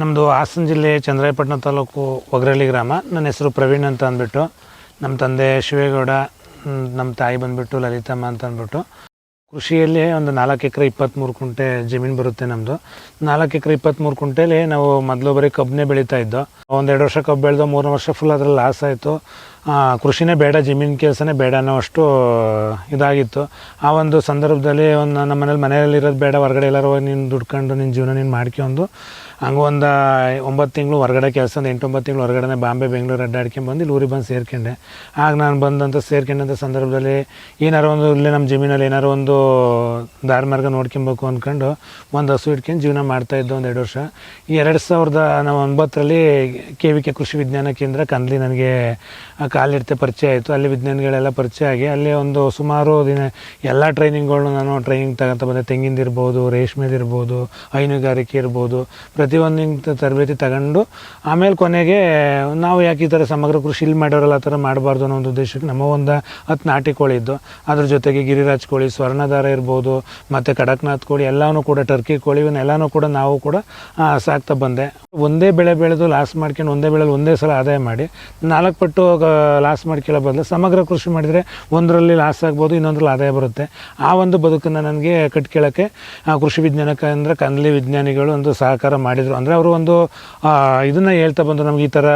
ನಮ್ಮದು ಹಾಸನ ಜಿಲ್ಲೆ ಚಂದ್ರಾಯಪಟ್ಟಣ ತಾಲೂಕು ಒಗ್ರಳ್ಳಿ ಗ್ರಾಮ. ನನ್ನ ಹೆಸರು ಪ್ರವೀಣ್ ಅಂತ ಅಂದ್ಬಿಟ್ಟು ನಮ್ಮ ತಂದೆ ಶಿವೇಗೌಡ ನಮ್ಮ ತಾಯಿ ಬಂದುಬಿಟ್ಟು ಲಲಿತಮ್ಮ ಅಂತ ಅಂದ್ಬಿಟ್ಟು. ಕೃಷಿಯಲ್ಲಿ ಒಂದು ನಾಲ್ಕು ಎಕರೆ ಇಪ್ಪತ್ತ್ಮೂರು ಕುಂಟೆ ಜಮೀನು ಬರುತ್ತೆ ನಮ್ಮದು ನಾಲ್ಕು ಎಕರೆ ಇಪ್ಪತ್ತ್ಮೂರು ಕುಂಟೆಲಿ ನಾವು ಮೊದಲು ಬರೀ ಕಬ್ಬನ್ನೇ ಬೆಳೀತಾ ಇದ್ದೋ ಎರಡು ವರ್ಷ ಕಬ್ಬು ಬೆಳೆದು ಮೂರು ವರ್ಷ ಫುಲ್ ಅದರಲ್ಲಿ ಲಾಸ್ ಆಯಿತು. ಕೃಷಿನೇ ಬೇಡ, ಜಮೀನು ಕೆಲಸನೇ ಬೇಡ ಅನ್ನೋ ಅಷ್ಟು ಇದಾಗಿತ್ತು. ಆ ಒಂದು ಸಂದರ್ಭದಲ್ಲಿ ಒಂದು ನಮ್ಮ ಮನೇಲಿ ಮನೆಯಲ್ಲಿ ಇರೋದು ಬೇಡ, ಹೊರಗಡೆ ಎಲ್ಲರೂ ಹೋಗಿ ನೀನು ದುಡ್ಕೊಂಡು ನಿನ್ನ ಜೀವನ ನೀನು ಮಾಡ್ಕೊಂಡು ಹಂಗೆ ಒಂದು ಒಂಬತ್ತು ತಿಂಗಳು ಹೊರಗಡೆ ಕೆಲಸ ಒಂದು ಎಂಟೊಂಬತ್ತು ತಿಂಗಳು ಹೊರಗಡೆ ಬಾಂಬೆ, ಬೆಂಗಳೂರು ಅಡ್ಡಾಡ್ಕೊಂಡು ಬಂದು ಇಲ್ಲಿ ಊರಿಗೆ ಬಂದು ಸೇರ್ಕೊಂಡೆ. ಆಗ ನಾನು ಬಂದಂಥ ಸೇರ್ಕೊಂಡಂಥ ಸಂದರ್ಭದಲ್ಲಿ ಏನಾರು ಒಂದು ಇಲ್ಲೇ ನಮ್ಮ ಜಮೀನಲ್ಲಿ ಏನಾರು ಒಂದು ದಾರಿ ಮಾರ್ಗ ನೋಡ್ಕೊಬೇಕು ಅಂದ್ಕೊಂಡು ಒಂದು ಹಸು ಇಟ್ಕೊಂಡು ಜೀವನ ಇದ್ದೆ ಒಂದು ಎರಡು ವರ್ಷ. ಈ ಎರಡು ಸಾವಿರದ ನಾವು ಒಂಬತ್ತರಲ್ಲಿ ಕೆ ವಿ ಕೆ ಕೃಷಿ ವಿಜ್ಞಾನ ಕೇಂದ್ರ ಕಂದ್ಲಿ ನನಗೆ ಕಾಲಿಡ್ತೆ ಪರಿಚಯ ಆಯಿತು. ಅಲ್ಲಿ ವಿಜ್ಞಾನಿಗಳೆಲ್ಲ ಪರಿಚಯ ಆಗಿ ಅಲ್ಲಿ ಒಂದು ಸುಮಾರು ದಿನ ಎಲ್ಲ ಟ್ರೈನಿಂಗ್ಗಳನ್ನ ನಾನು ಟ್ರೈನಿಂಗ್ ತಗೊಂತ ಬಂದೆ. ತೆಂಗಿಂದಿರ್ಬೋದು ರೇಷ್ಮೆದಿರ್ಬೋದು ಹೈನುಗಾರಿಕೆ ಇರ್ಬೋದು ಪ್ರತಿಯೊಂದು ತರಬೇತಿ ತಗೊಂಡು ಆಮೇಲೆ ಕೊನೆಗೆ ನಾವು ಯಾಕೆ ಈ ಥರ ಸಮಗ್ರ ಕೃಷಿ ಇಲ್ಲಿ ಮಾಡೋರಲ್ಲ ಆ ಥರ ಮಾಡಬಾರ್ದು ಅನ್ನೋ ಒಂದು ಉದ್ದೇಶಕ್ಕೆ ನಮ್ಮ ಒಂದು ಹತ್ತು ನಾಟಿ ಕೋಳಿ ಇದ್ದು. ಅದ್ರ ಜೊತೆಗೆ ಗಿರಿರಾಜ್ ಕೋಳಿ ಸ್ವರ್ಣಧಾರ ಇರ್ಬೋದು ಮತ್ತು ಕಡಕ್ನಾಥ್ ಕೋಳಿ ಎಲ್ಲನೂ ಕೂಡ ಟರ್ಕಿ ಕೋಳಿ ಇವನ್ನೆಲ್ಲನೂ ಕೂಡ ನಾವು ಕೂಡ ಆ, ಸಾಕ್ತಾ ಬಂದೆ. ಒಂದೇ ಬೆಳೆ ಬೆಳೆದು ಲಾಸ್ ಮಾಡ್ಕೊಂಡು ಒಂದೇ ಬೆಳೆಲಿ ಒಂದೇ ಸಲ ಆದಾಯ ಮಾಡಿ ನಾಲ್ಕು ಪಟ್ಟು ಲಾಸ್ ಮಾಡ್ಕೊಳ್ಳೋ ಬದಲು ಸಮಗ್ರ ಕೃಷಿ ಮಾಡಿದರೆ ಒಂದರಲ್ಲಿ ಲಾಸ್ ಆಗ್ಬೋದು, ಇನ್ನೊಂದ್ರಲ್ಲಿ ಆದಾಯ ಬರುತ್ತೆ. ಆ ಒಂದು ಬದುಕನ್ನು ನನಗೆ ಕಟ್ಕೊಳ್ಳೋಕ್ಕೆ ಕೃಷಿ ವಿಜ್ಞಾನ ಅಂದರೆ ಕಂದಲಿ ವಿಜ್ಞಾನಿಗಳು ಒಂದು ಸಹಕಾರ ಮಾಡಿದರು. ಅಂದರೆ ಅವರು ಒಂದು ಇದನ್ನು ಹೇಳ್ತಾ ಬಂದರು, ನಮ್ಗೆ ಈ ಥರ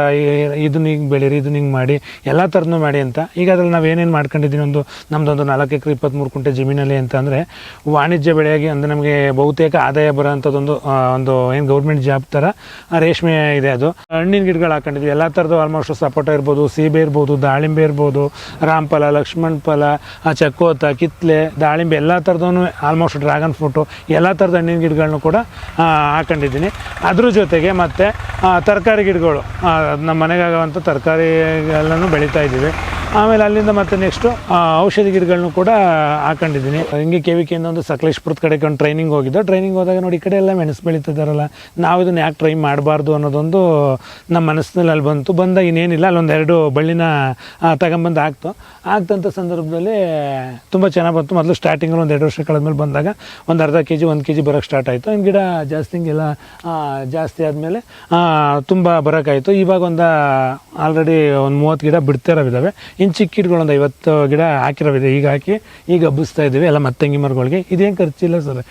ಇದನ್ನ ಹಿಂಗೆ ಬೆಳೀರಿ, ಇದನ್ನ ಹಿಂಗೆ ಮಾಡಿ, ಎಲ್ಲ ಥರನೂ ಮಾಡಿ ಅಂತ. ಈಗ ಅದ್ರಲ್ಲಿ ನಾವು ಏನೇನು ಮಾಡ್ಕೊಂಡಿದ್ದೀವಿ ಒಂದು ನಮ್ಮದೊಂದು ನಾಲ್ಕು ಎಕರೆ ಇಪ್ಪತ್ತ್ಮೂರು ಕುಂಟೆ ಜಮೀನಲ್ಲಿ ಅಂತ ಅಂದರೆ ವಾಣಿಜ್ಯ ಬೆಳೆಯಾಗಿ ಅಂದರೆ ನಮಗೆ ಬಹುತೇಕ ಆದಾಯ ಬರೋಂಥದ್ದೊಂದು ಒಂದು ಏನು ಗೌರ್ಮೆಂಟ್ ಜಾಬ್ ಥರ ರೇಷ್ಮೆ ಇದೆ ಅದು. ಹಣ್ಣಿನ ಗಿಡಗಳು ಹಾಕೊಂಡಿದ್ವಿ. ಎಲ್ಲ ಥರದ್ದು ಆಲ್ಮೋಸ್ಟ್ ಸಪೋಟ ಇರ್ಬೋದು ಸೀಬೆ ಇರ್ಬೋದು, ದಾಳಿಂಬೆ ಇರ್ಬೋದು ರಾಮಫಲ ಲಕ್ಷ್ಮಣ ಫಲ ಚಕ್ಕೋತ, ಕಿತ್ಲೆ, ದಾಳಿಂಬೆ, ಎಲ್ಲ ಥರದೂ ಆಲ್ಮೋಸ್ಟ್ ಡ್ರ್ಯಾಗನ್ ಫ್ರೂಟು ಎಲ್ಲ ಥರದ ಹಣ್ಣಿನ ಗಿಡಗಳನ್ನೂ ಕೂಡ ಹಾಕೊಂಡಿದ್ದೀನಿ. ಅದ್ರ ಜೊತೆಗೆ ಮತ್ತು ತರಕಾರಿ ಗಿಡಗಳು ನಮ್ಮ ಮನೆಗಾಗುವಂಥ ತರಕಾರಿಗಳನ್ನು ಬೆಳೀತಾ ಇದ್ದೀವಿ. ಆಮೇಲೆ ಅಲ್ಲಿಂದ ಮತ್ತೆ ನೆಕ್ಸ್ಟು ಔಷಧಿ ಗಿಡಗಳನ್ನು ಕೂಡ ಹಾಕೊಂಡಿದ್ದೀನಿ. ಹಿಂಗೆ ಕೆ ವಿ ಕೆಯಿಂದ ಒಂದು ಸಕಲೇಶ್ಪುರದ ಕಡೆಗೆ ಒಂದು ಟ್ರೈನಿಂಗ್ ಹೋಗಿದ್ದು. ಟ್ರೈನಿಂಗ್ ಹೋದಾಗ ನೋಡಿ ಈ ಕಡೆ ಎಲ್ಲ ಮೆಣಸು ಬೆಳೀತಿದ್ದಾರಲ್ಲ ನಾವು ಇದನ್ನು ಯಾಕೆ ಟ್ರೈ ಮಾಡಬಾರ್ದು ಅನ್ನೋದೊಂದು ನಮ್ಮ ಮನಸ್ಸಿನಲ್ಲಿ ಅಲ್ಲಿ ಬಂತು. ಬಂದಾಗ ಇನ್ನೇನಿಲ್ಲ, ಅಲ್ಲೊಂದು ಎರಡು ಬಳ್ಳಿನ ತಗೊಂಬಂದು ಹಾಕ್ತು. ಆಗ್ತಂಥ ಸಂದರ್ಭದಲ್ಲಿ ತುಂಬ ಚೆನ್ನಾಗಿ ಬಂತು. ಮೊದಲು ಸ್ಟಾರ್ಟಿಂಗಲ್ಲಿ ಒಂದು ಎರಡು ವರ್ಷ ಕಳೆದ್ಮೇಲೆ ಬಂದಾಗ ಒಂದು ಅರ್ಧ ಕೆ ಜಿ ಒಂದು ಕೆ ಜಿ ಬರೋಕ್ಕೆ ಸ್ಟಾರ್ಟ್ ಆಯಿತು. ಇನ್ನು ಗಿಡ ಜಾಸ್ತಿ ಹಿಂಗೆಲ್ಲ ಜಾಸ್ತಿ ಆದಮೇಲೆ ತುಂಬ ಬರೋಕ್ಕಾಯಿತು ಇವಾಗ ಒಂದು ಆಲ್ರೆಡಿ ಒಂದು ಮೂವತ್ತು ಗಿಡ ಬಿಡ್ತಿರೋವಿದ್ದಾವೆ ಇನ್ನು ಚಿಕ್ಕ ಗಿಡಗಳು ಒಂದು ಐವತ್ತು ಗಿಡ ಹಾಕಿರೋವಿದೆ, ಈಗ ಹಾಕಿ, ಈಗ ಹಬ್ಬಿಸ್ತಾ ಇದ್ದೀವಿ ಎಲ್ಲ ಮತ್ತಂಗಿ ಮರಗಳಿಗೆ. ಇದೇನು ಖರ್ಚಿಲ್ಲ ಸರ್.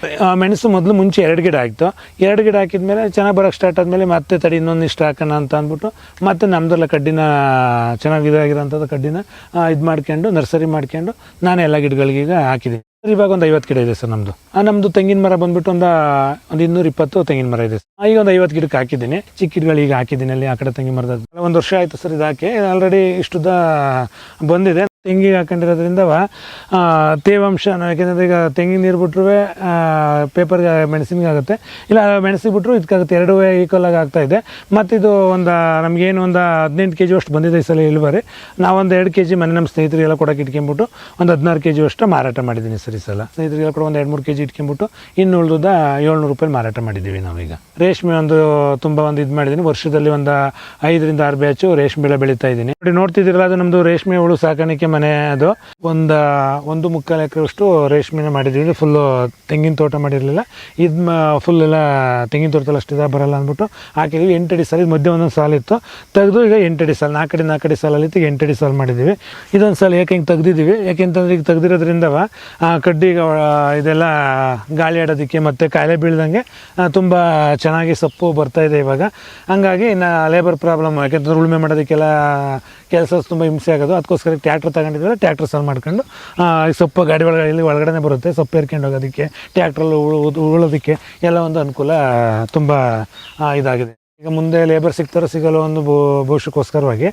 ಮೆಣಸು ಮೊದಲು ಮುಂಚೆ ಎರಡು ಗಿಡ ಆಯಿತು. ಎರಡು ಗಿಡ ಹಾಕಿದ್ಮೇಲೆ ಚೆನ್ನಾಗಿ ಬರೋಕ್ಕೆ ಸ್ಟಾರ್ಟ್ ಆದಮೇಲೆ ಮತ್ತೆ ತಡಿ ಇನ್ನೊಂದು ಇಷ್ಟು ಹಾಕೋಣ ಅಂತ ಅಂದ್ಬಿಟ್ಟು, ಮತ್ತೆ ನಮ್ಮದೆಲ್ಲ ಕಡ್ಡಿನ, ಚೆನ್ನಾಗಿ ಇದಾಗಿರೋಂಥದ್ದು ಕಡ್ಡಿನ ಇದು ಮಾಡ್ಕೊಂಡು, ನರ್ಸರಿ ಮಾಡ್ಕೊಂಡು ನಾನು ಎಲ್ಲ ಗಿಡಗಳಿಗೆ ಈಗ ಹಾಕಿದ್ದೀನಿ ಸರ್, ಇವಾಗ ಒಂದು ಐವತ್ತು ಗಿಡ ಇದೆ ಸರ್ ನಮ್ಮದು ನಮ್ಮದು ತೆಂಗಿನ ಮರ ಬಂದ್ಬಿಟ್ಟು ಒಂದು ಒಂದು ಇನ್ನೂರ ಇಪ್ಪತ್ತು ತೆಂಗಿನ ಮರ ಇದೆ ಸರ್. ಈಗ ಒಂದು ಐವತ್ತು ಗಿಡಕ್ಕೆ ಹಾಕಿದ್ದೀನಿ. ಚಿಕ್ಕ ಗಿಡಗಳು ಈಗ ಹಾಕಿದ್ದೀನಿ ಅಲ್ಲಿ ಆ ಕಡೆ ತೆಂಗಿನ ಮರದ ಒಂದು ವರ್ಷ ಆಯಿತು ಸರ್ ಇದಾಕೆ. ಆಲ್ರೆಡಿ ಇಷ್ಟುದ ಬಂದಿದೆ. ತೆಂಗಿಗೆ ಹಾಕೊಂಡಿರೋದ್ರಿಂದ ತೇವಾಂಶ ಯಾಕೆಂದರೆ ಈಗ ತೆಂಗಿನ ನೀರು ಬಿಟ್ಟರು ಪೇಪರ್ಗೆ ಮೆಣಸಿನ್ಗೆ ಆಗುತ್ತೆ. ಇಲ್ಲ, ಮೆಣಸಿಗೆ ಬಿಟ್ಟರು ಇದಕ್ಕಾಗುತ್ತೆ ಎರಡೂ ಈಕ್ವಲ್ ಆಗಿ ಆಗ್ತಾ ಇದೆ. ಮತ್ತಿದು ಒಂದು, ನಮಗೇನು ಒಂದು ಹದಿನೆಂಟು ಕೆ ಜಿ ಅಷ್ಟು ಬಂದಿದೆ ಈ ಸಲ ಇಳುವರಿ. ನಾವೊಂದು ಎರಡು ಕೆ ಜಿ ಮನೆ ನಮ್ಮ ಸ್ನೇಹಿತರಿಗೆಲ್ಲ ಕೊಡೋಕೆ ಇಟ್ಕೊಂಬಿಟ್ಟು ಒಂದು ಹದಿನಾರು ಕೆ ಜಿ ಅಷ್ಟು ಮಾರಾಟ ಮಾಡಿದ್ದೀನಿ ಸರಿ ಸಲ. ಸ್ನೇಹಿತರಿಗೆಲ್ಲ ಕೂಡ ಒಂದು ಎರಡು ಮೂರು ಕೆ ಜಿ ಇಟ್ಕೊಂಬಿಟ್ಟು ಇನ್ನು ಉಳಿದ ಏಳ್ನೂರು ರೂಪಾಯಿ ಮಾರಾಟ ಮಾಡಿದ್ದೀವಿ ನಾವೀಗ. ರೇಷ್ಮೆ ಒಂದು ತುಂಬ ಒಂದು ಇದು ಮಾಡಿದ್ದೀನಿ ವರ್ಷದಲ್ಲಿ ಒಂದು ಐದರಿಂದ ಆರು ಬ್ಯಾಚು ರೇಷ್ಮೆ ಬೆಳೆ ಬೆಳೀತಾ ಇದ್ದೀನಿ ನೋಡಿ, ನೋಡ್ತಿದ್ದೀರಲ್ಲ, ಅದು ನಮ್ಮದು ರೇಷ್ಮೆ ಹುಳು ಸಾಕಾಣಿಕೆ ಮನೆ ಅದು. ಒಂದು ಒಂದು ಮುಕ್ಕಾಲು ಎಕರೆಷ್ಟು ರೇಷ್ಮೆನ ಮಾಡಿದ್ವಿ. ಫುಲ್ಲು ತೆಂಗಿನ ತೋಟ ಮಾಡಿರಲಿಲ್ಲ. ಇದು ಫುಲ್ ಎಲ್ಲ ತೆಂಗಿನ ತೋಟದಲ್ಲಿ ಅಷ್ಟು ಇದಾಗ ಬರಲ್ಲ ಅಂದ್ಬಿಟ್ಟು ಹಾಕಿದ್ವಿ. ಎಂಟಡಿ ಸಾಲ, ಇದು ಮಧ್ಯೆ ಒಂದೊಂದು ಸಾಲ ಇತ್ತು. ತೆಗೆದು ಈಗ ಎಂಟಡಿ ಸಾಲ ನಾಲ್ಕಡಿ ನಾಲ್ಕಡಿ ಸಾಲಲ್ಲಿ ಇತ್ತು ಈಗ ಎಂಟಡಿ ಸಾಲ ಮಾಡಿದ್ದೀವಿ ಇದೊಂದು ಸಾಲ ಯಾಕೆ ಹಿಂಗೆ ತೆಗ್ದಿದ್ದೀವಿ ಯಾಕೆಂತಂದ್ರೆ ಈಗ ತೆಗ್ದಿರೋದ್ರಿಂದ ಕಡ್ಡಿ ಇದೆಲ್ಲ ಗಾಳಿ ಆಡೋದಕ್ಕೆ ಮತ್ತು ಕಾಯಿಲೆ ಬೀಳ್ದಂಗೆ ತುಂಬ ಚೆನ್ನಾಗಿ ಸೊಪ್ಪು ಬರ್ತಾ ಇದೆ ಇವಾಗ. ಹಂಗಾಗಿ ಇನ್ನು ಲೇಬರ್ ಪ್ರಾಬ್ಲಮ್ ಯಾಕೆಂತಂದ್ರೆ ಉಳುಮೆ ಮಾಡೋದಕ್ಕೆಲ್ಲ ಕೆಲಸ ತುಂಬ ಹಿಂಸೆ ಆಗೋದು. ಅದಕ್ಕೋಸ್ಕರ ಟ್ಯಾಕ್ಟ್ರ್ ತಗೊಂಡಿದ್ರೆ ಟ್ಯಾಕ್ಟ್ರ್ ಸಾಲ್ ಮಾಡ್ಕೊಂಡು ಸೊಪ್ಪು ಗಾಡಿ ಒಳಗಡೆ ಇಲ್ಲಿ ಒಳಗಡೆ ಬರುತ್ತೆ, ಸೊಪ್ಪು ಏರ್ಕೊಂಡು ಹೋಗೋದಕ್ಕೆ ಟ್ಯಾಕ್ಟ್ರಲ್ಲಿ ಉಳೋದಕ್ಕೆ, ಎಲ್ಲ ಒಂದು ಅನುಕೂಲ, ತುಂಬ ಇದಾಗಿದೆ. ಈಗ ಮುಂದೆ ಲೇಬರ್ ಸಿಗ್ತಾರೋ ಸಿಗಲ್ಲ ಒಂದು ಭವಿಷ್ಯಕ್ಕೋಸ್ಕರವಾಗಿ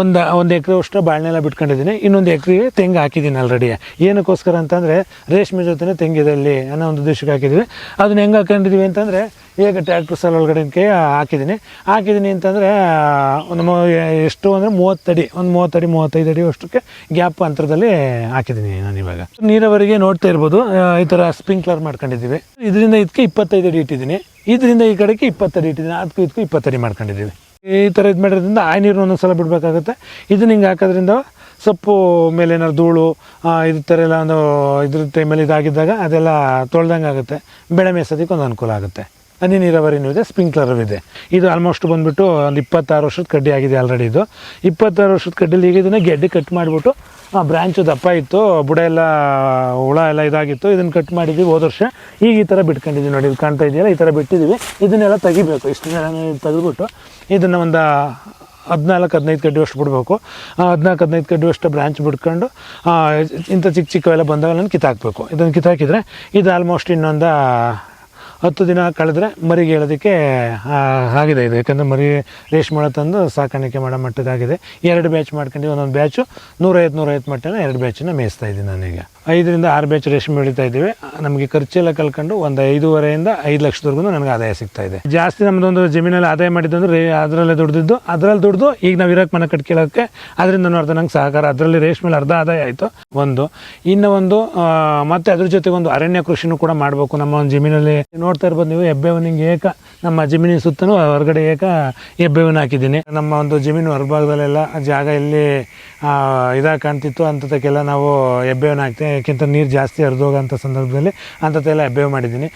ಒಂದು ಒಂದು ಎಕರೆ ಅಷ್ಟು ಬಾಳೆನೆಲ್ಲ ಬಿಟ್ಕೊಂಡಿದ್ದೀನಿ. ಇನ್ನೊಂದು ಎಕರೆಗೆ ತೆಂಗು ಹಾಕಿದ್ದೀನಿ ಆಲ್ರೆಡಿ ಏನಕ್ಕೋಸ್ಕರ ಅಂತಂದರೆ ರೇಷ್ಮೆ ಜೊತೆನೇ ತೆಂಗಿದೆ ಅಲ್ಲಿ ಅನ್ನೋ ಒಂದು ಉದ್ದೇಶಕ್ಕೆ ಹಾಕಿದ್ದೀವಿ ಅದನ್ನ ಹೆಂಗೆ ಹಾಕೊಂಡಿದ್ದೀವಿ ಅಂತಂದರೆ ಈಗ ಟ್ಯಾಕ್ಟ್ರ್ ಸಲ ಒಳಗಡೆಗೆ ಹಾಕಿದ್ದೀನಿ ಹಾಕಿದ್ದೀನಿ ಅಂತಂದರೆ ನಮ್ಮ ಎಷ್ಟು ಅಂದರೆ ಮೂವತ್ತಡಿ ಒಂದು ಮೂವತ್ತಡಿ ಮೂವತ್ತೈದು ಅಡಿ ಅಷ್ಟಕ್ಕೆ ಗ್ಯಾಪ್ ಅಂತರದಲ್ಲಿ ಹಾಕಿದ್ದೀನಿ ನಾನು ಇವಾಗ. ನೀರಾವರಿಗೆ ನೋಡ್ತಾ ಇರ್ಬೋದು ಈ ಥರ ಸ್ಪ್ರಿಂಕ್ಲರ್ ಮಾಡ್ಕೊಂಡಿದ್ದೀವಿ. ಇದರಿಂದ ಇದಕ್ಕೆ ಇಪ್ಪತ್ತೈದು ಅಡಿ ಇಟ್ಟಿದ್ದೀನಿ. ಇದರಿಂದ ಈ ಕಡೆಗೆ ಇಪ್ಪತ್ತಡಿ ಇಟ್ಟಿದ್ದೀನಿ. ಅದಕ್ಕೂ ಇದಕ್ಕೂ ಇಪ್ಪತ್ತಡಿ ಮಾಡ್ಕೊಂಡಿದ್ದೀವಿ. ಈ ಥರ ಇದು ಮಾಡಿರೋದ್ರಿಂದ ಆ ನೀರು ಒಂದೊಂದು ಸಲ ಬಿಡಬೇಕಾಗುತ್ತೆ. ಇದನ್ನ ಹಿಂಗೆ ಹಾಕೋದ್ರಿಂದ ಸೊಪ್ಪು ಮೇಲೆ ಏನಾದ್ರು ಧೂಳು ಇದ್ರ ಇದು ಥರ ಎಲ್ಲ ಒಂದು ಇದ್ರ ಟೈಮಲ್ಲಿ ಇದಾಗಿದ್ದಾಗ ಅದೆಲ್ಲ ತೊಳ್ದಂಗೆ ಆಗುತ್ತೆ. ಬೆಳೆ ಮೇಸೋದಕ್ಕೆ ಒಂದು ಅನುಕೂಲ ಆಗುತ್ತೆ. ಹನಿ ನೀರಾವರಿನೂ ಇದೆ, ಸ್ಪ್ರಿಂಕ್ಲರ್ ಇದೆ. ಇದು ಆಲ್ಮೋಸ್ಟ್ ಬಂದುಬಿಟ್ಟು ಒಂದು ಇಪ್ಪತ್ತಾರು ವರ್ಷದ ಕಡ್ಡಿ ಆಗಿದೆ ಆಲ್ರೆಡಿ ಇದು. ಇಪ್ಪತ್ತಾರು ವರ್ಷದ ಕಡ್ಡಿಲಿ ಈಗ ಇದನ್ನು ಗೆಡ್ಡೆ ಕಟ್ ಮಾಡಿಬಿಟ್ಟು ಬ್ರ್ಯಾಂಚು ದಪ್ಪ ಇತ್ತು ಬುಡ ಎಲ್ಲ ಹುಳ ಎಲ್ಲ ಇದಾಗಿತ್ತು ಇದನ್ನು ಕಟ್ ಮಾಡಿದ್ವಿ ಹೋದ ವರ್ಷ. ಈಗ ಈ ಥರ ಬಿಟ್ಕೊಂಡಿದ್ವಿ ನೋಡಿ ಇದು ಕಾಣ್ತಾ ಇದೆಯಲ್ಲ ಈ ಥರ ಬಿಟ್ಟಿದ್ದೀವಿ. ಇದನ್ನೆಲ್ಲ ತೆಗಿಬೇಕು ಇಷ್ಟು ತೆಗೆದುಬಿಟ್ಟು ಇದನ್ನು ಒಂದು ಹದಿನಾಲ್ಕು ಹದಿನೈದು ಕಡ್ಡಿ ಅಷ್ಟು ಬಿಡಬೇಕು. ಹದಿನಾಲ್ಕು ಹದಿನೈದು ಕಡ್ಡಿ ಅಷ್ಟು ಬ್ರಾಂಚ್ ಬಿಡ್ಕೊಂಡು ಆ, ಇಂಥ ಚಿಕ್ಕ ಚಿಕ್ಕವೆಲ್ಲ ಬಂದಾಗ ನಾನು ಕಿತ್ತಾಕಬೇಕು. ಇದನ್ನು ಕಿತ್ತಾಕಿದ್ರೆ ಇದು ಆಲ್ಮೋಸ್ಟ್ ಇನ್ನೊಂದು ಹತ್ತು ದಿನ ಕಳೆದ್ರೆ ಮರಿಗೆ ಹೇಳೋದಕ್ಕೆ ಆಗಿದೆ ಇದು. ಯಾಕಂದರೆ ಮರಿ ರೇಷ್ಮೆ ತಂದು ಸಾಕಾಣಿಕೆ ಮಾಡೋ ಮಟ್ಟದಾಗಿದೆ. ಎರಡು ಬ್ಯಾಚ್ ಮಾಡ್ಕೊಂಡು ಒಂದೊಂದು ಬ್ಯಾಚು. ನೂರೈವತ್ತು ನೂರೈವತ್ತು ಮಟ್ಟನ ಎರಡು ಬ್ಯಾಚನ್ನು ಮೇಯಿಸ್ತಾ ಇದ್ದೀನಿ ನಾನೀಗ. ಐದರಿಂದ ಆರು ಬ್ಯಾಚ್ ರೇಷ್ಮೆ ಬೆಳೀತಾ ಇದ್ದೀವಿ. ನಮಗೆ ಖರ್ಚೆಲ್ಲ ಕಲ್ಕೊಂಡು ಒಂದು ಐದೂವರೆಯಿಂದ ಐದು ಲಕ್ಷದವರೆಗೂ ನನಗೆ ಆದಾಯ ಸಿಗ್ತಾ ಇದೆ. ಜಾಸ್ತಿ ನಮ್ಮದೊಂದು ಜಮೀನಲ್ಲಿ ಆದಾಯ ಮಾಡಿದ್ದು ರೇ, ಅದರಲ್ಲೇ ದುಡ್ದಿದ್ದು, ಅದರಲ್ಲಿ ದುಡ್ದು ಈಗ ನಾವು ಇರೋಕ್ಕೆ ಮನೆ ಕಟ್ಕೊಳ್ಳೋಕ್ಕೆ ಅದರಿಂದ ಅರ್ಧ ನಂಗೆ ಸಹಕಾರ, ಅದರಲ್ಲಿ ರೇಷ್ಮೆಲಿ ಅರ್ಧ ಆದಾಯ ಆಯಿತು. ಒಂದು, ಇನ್ನು ಒಂದು ಮತ್ತು ಅದ್ರ ಜೊತೆಗೆ ಒಂದು ಅರಣ್ಯ ಕೃಷಿನೂ ಕೂಡ ಮಾಡಬೇಕು. ನಮ್ಮ ಒಂದು ಜಮೀನಲ್ಲಿ ನೋಡ್ತಾ ಇರ್ಬೋದು ನೀವು ಹೆಬ್ಬೆವನಿಗೆ ಏಕ, ನಮ್ಮ ಜಮೀನಿನ ಸುತ್ತಲೂ ಹೊರಗಡೆ ಏಕ ಹೆಬ್ಬೆವನ್ನ ಹಾಕಿದ್ದೀನಿ. ನಮ್ಮ ಒಂದು ಜಮೀನು ಹೊರಭಾಗದಲ್ಲೆಲ್ಲ ಜಾಗ ಎಲ್ಲಿ ಇದಾಗ ಕಾಣ್ತಿತ್ತು ಅಂಥದಕ್ಕೆಲ್ಲ ನಾವು ಹೆಬ್ಬೆವನ್ನ ಹಾಕ್ತೀವಿ. ಯಾಕೆಂತ ನೀರು ಜಾಸ್ತಿ ಹರಿದೋಗೋಂಥ ಸಂದರ್ಭದಲ್ಲಿ ಅಂಥದ್ದೆಲ್ಲ ಹೆಬ್ಬೇವು ಮಾಡಿದ್ದೀನಿ.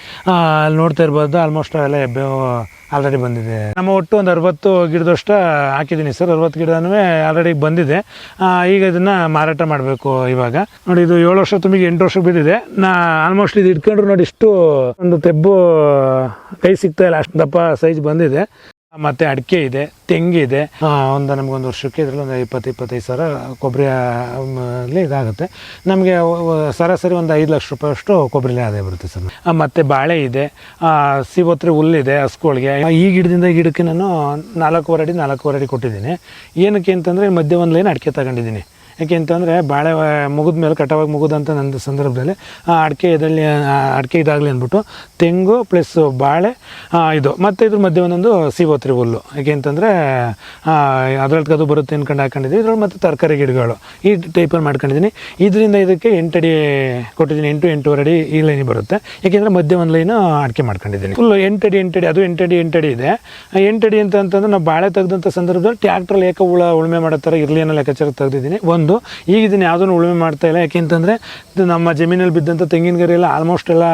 ಅಲ್ಲಿ ನೋಡ್ತಾ ಇರ್ಬೋದು ಆಲ್ಮೋಸ್ಟ್ ಅವೆಲ್ಲ ಹೆಬ್ಬೇವು ಆಲ್ರೆಡಿ ಬಂದಿದೆ. ನಮ್ಮ ಒಟ್ಟು ಒಂದು ಅರವತ್ತು ಗಿಡದಷ್ಟು ಹಾಕಿದ್ದೀನಿ ಸರ್. ಅರವತ್ತು ಗಿಡನೂ ಆಲ್ರೆಡಿ ಬಂದಿದೆ. ಈಗ ಇದನ್ನು ಮಾರಾಟ ಮಾಡಬೇಕು ಇವಾಗ. ನೋಡಿ, ಇದು ಏಳು ವರ್ಷ ತುಂಬಿಗೆ ಎಂಟು ವರ್ಷ ಬಿದ್ದಿದೆ. ನಾ ಆಲ್ಮೋಸ್ಟ್ ಇದು ಇಟ್ಕೊಂಡ್ರು ನೋಡಿ ಇಷ್ಟು ಒಂದು ತೆಬ್ಬು ಕೈ ಸಿಗ್ತಾ ಇಲ್ಲ. ಅಷ್ಟು ದಪ್ಪ ಸೈಜ್ ಬಂದಿದೆ. ಮತ್ತೆ ಅಡಿಕೆ ಇದೆ ತೆಂಗಿದೆ ಒಂದು ನಮಗೊಂದು ವರ್ಷಕ್ಕೆ ಇದರಲ್ಲಿ ಒಂದು ಇಪ್ಪತ್ತು ಇಪ್ಪತ್ತೈದು ಸಾವಿರ ಕೊಬ್ಬರಿ ಅಲ್ಲಿ ಇದಾಗುತ್ತೆ. ನಮಗೆ ಸರಾಸರಿ ಒಂದು ಐದು ಲಕ್ಷ ರೂಪಾಯಿ ಅಷ್ಟು ಕೊಬ್ಬರಿಲಿ ಆದಾಯ ಬರುತ್ತೆ ಸರ್. ಮತ್ತೆ ಬಾಳೆ ಇದೆ. ಸಿವತ್ರಿ ಹುಲ್ಲಿದೆ ಹಸ್ಗಳಿಗೆ ಈ ಗಿಡದಿಂದ ಗಿಡಕ್ಕೆ ನಾನು ನಾಲ್ಕೂವರೆ ಅಡಿ ನಾಲ್ಕೂವರೆ ಅಡಿ ಕೊಟ್ಟಿದ್ದೀನಿ. ಏನಕ್ಕೆ ಅಂತಂದರೆ ಮಧ್ಯ ಒಂದು ಲೈನ್ ಅಡಿಕೆ ತಗೊಂಡಿದ್ದೀನಿ. ಯಾಕೆ ಅಂತಂದರೆ ಬಾಳೆ ಮುಗಿದ ಮೇಲೆ ಕಟಾವಾಗಿ ಮುಗಿದಂಥ ನನ್ನ ಸಂದರ್ಭದಲ್ಲಿ, ಆ, ಅಡಿಕೆ ಇದರಲ್ಲಿ ಅಡಿಕೆ ಇದಾಗಲಿ ಅಂದ್ಬಿಟ್ಟು ತೆಂಗು ಪ್ಲಸ್ ಬಾಳೆ ಇದು. ಮತ್ತು ಇದ್ರ ಮಧ್ಯೆ ಒಂದೊಂದು ಸಿವತ್ರಿ ಹುಲ್ಲು. ಯಾಕೆ ಅಂತಂದರೆ ಅದ್ರಲ್ಲಿ ಅದು ಬರುತ್ತೆ ಅಂದ್ಕೊಂಡು ಹಾಕೊಂಡಿದ್ದೀವಿ ಇದ್ರಲ್ಲಿ ಮತ್ತು ತರಕಾರಿ ಗಿಡಗಳು. ಈ ಟೈಪಲ್ಲಿ ಮಾಡ್ಕೊಂಡಿದ್ದೀನಿ ಇದರಿಂದ ಇದಕ್ಕೆ ಎಂಟು ಅಡಿ ಕೊಟ್ಟಿದ್ದೀನಿ ಎಂಟು, ಎಂಟೂವರೆ ಅಡಿ ಈ ಲೈನ್ ಬರುತ್ತೆ. ಯಾಕೆಂದರೆ ಮಧ್ಯೆ ಒಂದು ಲೈನು ಅಡಿಕೆ ಮಾಡ್ಕೊಂಡಿದ್ದೀನಿ ಫುಲ್ಲು ಎಂಟಡಿ ಎಂಟಡಿ. ಅದು ಎಂಟಡಿ ಎಂಟಡಿ ಇದೆ. ಎಂಟಡಿ ಅಂತ ಅಂತಂದ್ರೆ ನಾವು ಬಾಳೆ ತೆಗೆದಂಥ ಸಂದರ್ಭದಲ್ಲಿ ಟ್ಯಾಕ್ಟ್ರಲ್ಲಿ ಏಕ ಹುಳ, ಉಳುಮೆ ಮಾಡೋ ಥರ ಇರಲಿ ಅನ್ನೋ ಲೆಕ್ಕಾಚಾರ ತೆಗೆದಿದ್ದೀನಿ. ಒಂದು ಈಗ ಇದನ್ನು ಯಾವುದನ್ನು ಉಳುಮೆ ಮಾಡ್ತಾ ಇಲ್ಲ. ಯಾಕೆಂತಂದರೆ ಇದು ನಮ್ಮ ಜಮೀನಲ್ಲಿ ಬಿದ್ದಂಥ ತೆಂಗಿನ ಗರಿ ಎಲ್ಲ ಆಲ್ಮೋಸ್ಟ್ ಎಲ್ಲ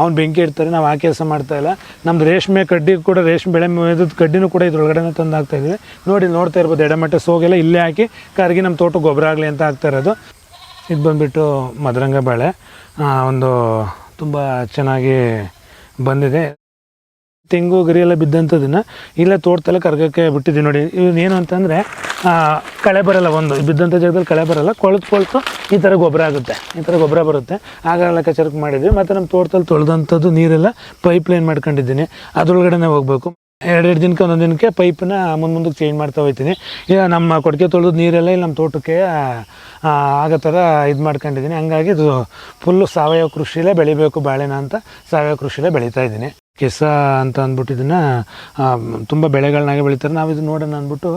ಅವ್ನು ಬೆಂಕಿ ಇಡ್ತಾರೆ. ನಾವು ಆ ಕೆಲಸ ಮಾಡ್ತಾ ಇಲ್ಲ. ನಮ್ಮದು ರೇಷ್ಮೆ ಕಡ್ಡಿ ಕೂಡ ರೇಷ್ಮೆ ಬೆಳೆ ಮೇದದ ಕಡ್ಡಿನೂ ಕೂಡ ಇದ್ರೊಳಗಡೆ ತಂದು ಇದೆ ನೋಡಿ ನೋಡ್ತಾ ಇರ್ಬೋದು ಎಡಮಟ್ಟೆ ಸೋಗೆಲ್ಲ ಇಲ್ಲೇ ಹಾಕಿ ಕರ್ಗಿ ನಮ್ಮ ತೋಟ ಗೊಬ್ಬರ ಆಗಲಿ ಅಂತ ಹಾಕ್ತಾ ಇರೋದು. ಇದು ಬಂದುಬಿಟ್ಟು ಮದರಂಗ ಬಾಳೆ. ಒಂದು ತುಂಬ ಚೆನ್ನಾಗಿ ಬಂದಿದೆ. ತೆಂಗು ಗರಿ ಎಲ್ಲ ಬಿದ್ದಂಥದ್ದನ್ನು ಇಲ್ಲೇ ತೋಟದಲ್ಲಿ ಕರ್ಗಕ್ಕೆ ಬಿಟ್ಟಿದ್ದೀವಿ ನೋಡಿ. ಇವನ್ ಏನು ಅಂತಂದರೆ ಕಳೆ ಬರಲ್ಲ ಒಂದು. ಬಿದ್ದಂಥ ಜಾಗದಲ್ಲಿ ಕಳೆ ಬರಲ್ಲ. ಕೊಳ್ತು ಕೊಳತು ಈ ಥರ ಗೊಬ್ಬರ ಆಗುತ್ತೆ. ಈ ಥರ ಗೊಬ್ಬರ ಬರುತ್ತೆ. ಆಗ ಲೆಕ್ಕಾಚಾರಕ್ಕೆ ಮಾಡಿದ್ವಿ ಮತ್ತು ನಮ್ಮ ತೋಟದಲ್ಲಿ ತೊಳೆದಂಥದ್ದು ನೀರೆಲ್ಲ ಪೈಪ್ ಲೈನ್ ಮಾಡ್ಕೊಂಡಿದ್ದೀನಿ. ಅದರೊಳಗಡೆನೇ ಹೋಗಬೇಕು. ಎರಡೆರಡು ದಿನಕ್ಕೆ ಒಂದೊಂದು ದಿನಕ್ಕೆ ಪೈಪನ್ನ ಮುಂದೆ ಮುಂದಕ್ಕೆ ಚೇಂಜ್ ಮಾಡ್ತಾ ಹೋಗ್ತೀನಿ. ಈಗ ನಮ್ಮ ಕೊಡುಗೆ ತೊಳೆದು ನೀರೆಲ್ಲ ಇಲ್ಲಿ ನಮ್ಮ ತೋಟಕ್ಕೆ ಆಗೋ ಥರ ಇದು ಮಾಡ್ಕೊಂಡಿದ್ದೀನಿ. ಹಂಗಾಗಿ ಇದು ಫುಲ್ಲು ಸಾವಯವ ಕೃಷಿಲೇ ಬೆಳಿಬೇಕು ಬಾಳೆನ ಅಂತ ಸಾವಯವ ಕೃಷಿಲೇ ಬೆಳೀತಾ ಇದ್ದೀನಿ. ಕೆಸ ಅಂತ ಅಂದ್ಬಿಟ್ಟು ಇದನ್ನು ತುಂಬ ಬೆಳೆಗಳನ್ನಾಗೆ ಬೆಳಿತಾರೆ. ನಾವು ಇದನ್ನ ನೋಡೋಣ ಅಂದ್ಬಿಟ್ಟು